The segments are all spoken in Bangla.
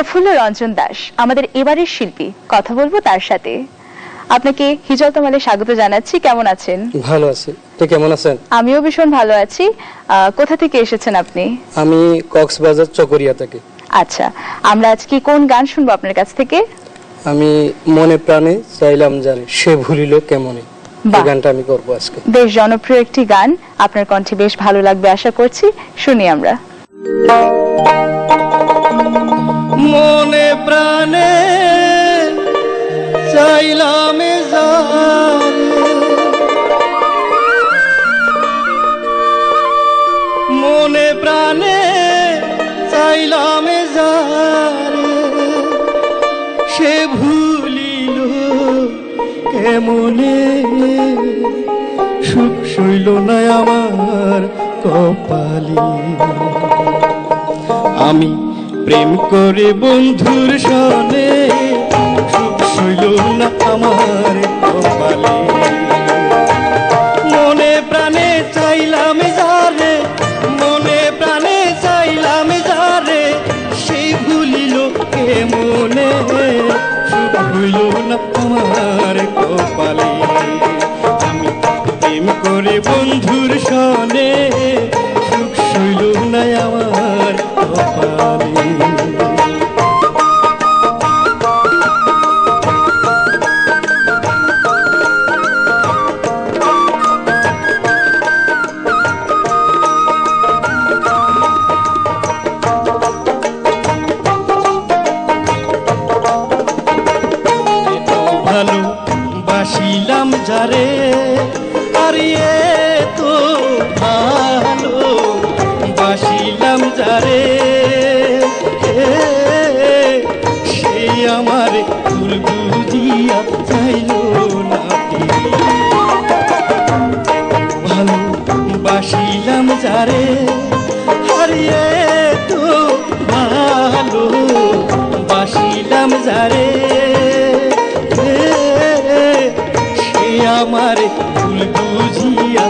প্রফুল্ল রঞ্জন দাস আমাদের এবারের শিল্পী। কথা বলব তার সাথে। আপনাকে হিজল তমালে স্বাগত জানাচ্ছি। কেমন আছেন? ভালো আছি। আপনি কেমন আছেন? আমিও ভীষণ ভালো আছি। কোথা থেকে এসেছেন আপনি? আমি কক্সবাজার চকরিয়া থেকে। আচ্ছা আমরা আজকে কোন গান শুনব আপনার কাছ থেকে? আমি মনে প্রাণে চাইলাম জানি সে ভুলিল কেমনে। এই গানটা আমি করব আজকে। বেশ জনপ্রিয় একটি গান। আপনার কণ্ঠে বেশ ভালো লাগবে আশা করছি। শুনি আমরা। মনে প্রাণে চাইলাম মনে প্রাণে চাইলাম সে ভুলিল কেমনে? সুখ শৈল না আমার কপালি। আমি প্রেম করে বন্ধুর সনে, সুখ শৈল না আমার কপালে। মনে প্রাণে চাইলাম যারে, মনে প্রাণে চাইলাম যারে সেই ভুলিল কে মনে, সুখ হইল না আমার কপালে। আমি প্রেম করে বন্ধুর সনে আর এ তো ভালো বাসিলাম যারে। সে আমার ভুল বুঝিয়া চাইল না ভালো বাসিলাম যারে, হারিয়ে তো ভালো বাসিলাম যারে। আমার ভুল বুঝিয়া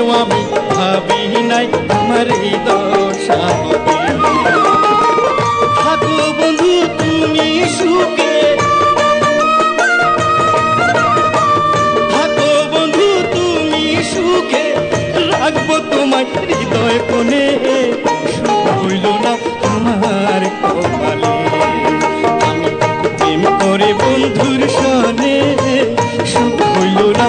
আমি ভাবি নাই আমার দশা থাকো বন্ধু তুমি সুখে থাকো বন্ধু তুমি সুখে রাখব তোমার হৃদয় কোণে হইল না আমার করে বন্ধুর সনে সুখ হইল না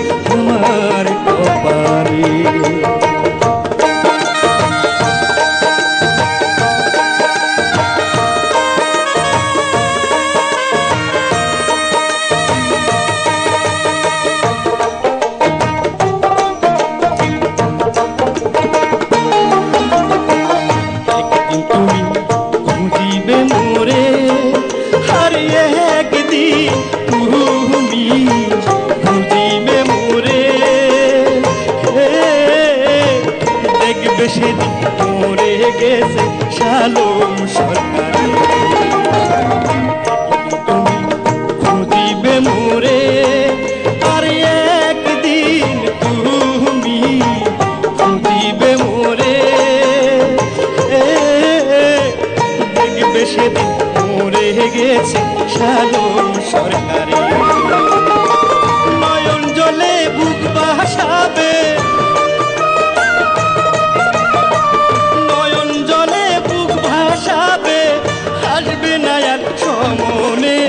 মোরে গেছে শালম সরকার। মনে